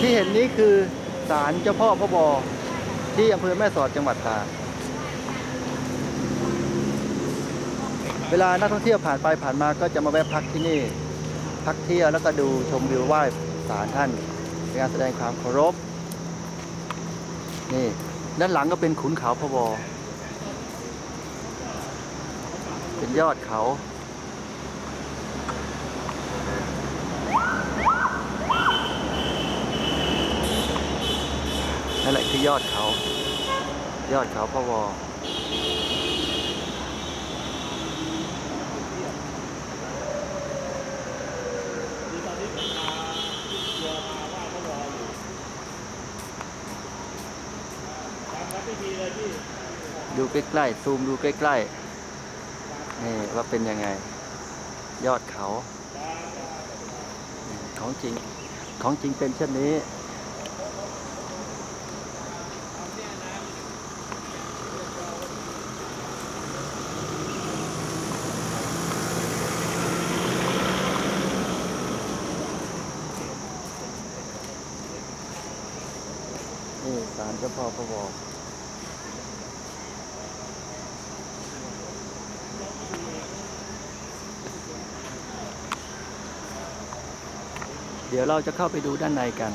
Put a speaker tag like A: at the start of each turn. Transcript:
A: ที่เห็นนี้คือศาลเจ้าพ่อพ่อบอที่อำเภอแม่สอดจังหวัดตราเวลานักท่องเที่ยวผ่านไปผ่านมาก็จะมาแวะพักที่นี่ พักเที่ยวแล้วก็ดูชมวิวไหว้ศาลท่านเป็นการแสดงความเคารพนี่ด้านหลังก็เป็นขุนเขาพะวอเป็นยอดเขา นั่นแหละคือยอดเขา ยอดเขาพะวอดูใกล้ๆ ซูมดูใกล้ๆ นี่ว่าเป็นยังไง ยอดเขา ของจริง ของจริงเป็นเช่นนี้ นี่สารเจ้าพ่อพระวอเดี๋ยวเราจะเข้าไปดูด้านในกัน